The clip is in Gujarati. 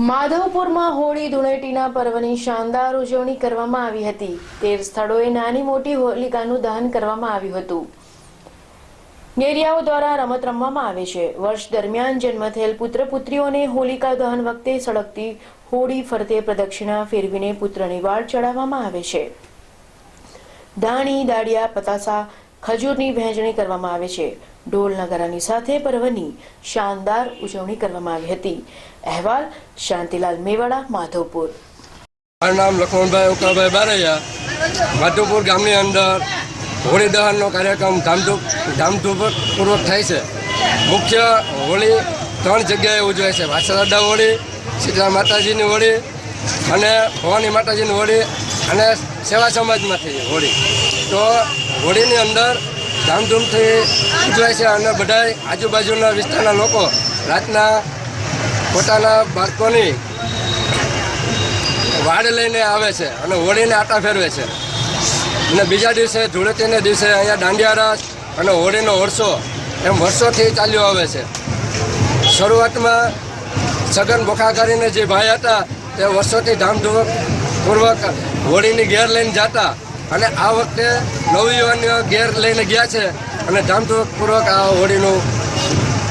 માધવપુરમાં હોળી ધૂળેટીના પર્વની શાનદાર ઉજવણી કરવામાં આવી હતી. તેર સ્થળોએ નાની મોટી હોલિકાનું દહન કરવામાં આવ્યું હતું. નેરિયાઓ દ્વારા રમત રમવામાં આવે છે. વર્ષ દરમિયાન જન્મ થયેલ પુત્ર પુત્રીઓને હોલિકા દહન વખતે સળગતી હોળી ફરતે પ્રદક્ષિણા ફેરવીને પુત્રની વાળ ચડાવવામાં આવે છે. ધાણી, દાળિયા, પતાસા, ખજૂરની વહેંચણી કરવામાં આવે છે. ઢોલ નગારાની સાથે પર્વની શાનદાર ઉજવણી કરવામાં આવી હતી. અહેવાલ શાંતિલાલ મેવાડા, માધવપુર. મારું નામ લખમણભાઈ ઉકાભાઈ બારૈયા. માધવપુર ગામની અંદર હોળી દહનનો કાર્યક્રમ ધામધૂમ ધામધૂમપૂર્વક થાય છે. મુખ્ય હોળી ત્રણ જગ્યાએ ઉજવાય છે. વાસરડા હોળી, શીતલા માતાજીની હોળી અને ભવાની માતાજીની હોળી અને સેવા સમાજમાંથી હોળી. તો હોળીની અંદર ધામધૂમથી ઉજવાય છે અને બધા આજુબાજુના વિસ્તારના લોકો રાતના પોતાના બાળકોની વાડ લઈને આવે છે અને હોળીને આટા ફેરવે છે. અને બીજા દિવસે ધૂળેટીને દિવસે અહીંયા દાંડિયા રાસ અને હોળીનો વર્ષો એમ વર્ષોથી ચાલ્યો આવે છે. શરૂઆતમાં સગન બોખા કરીને જે ભાઈ હતા તે વર્ષોથી ધામધૂમપૂર્વક હોળીની ઘેર લઈને જતા અને આ વખતે નવયુવાનીઓ ઘેર લઈને ગયા છે. અને ધામધૂમપૂર્વક આ હોળીનું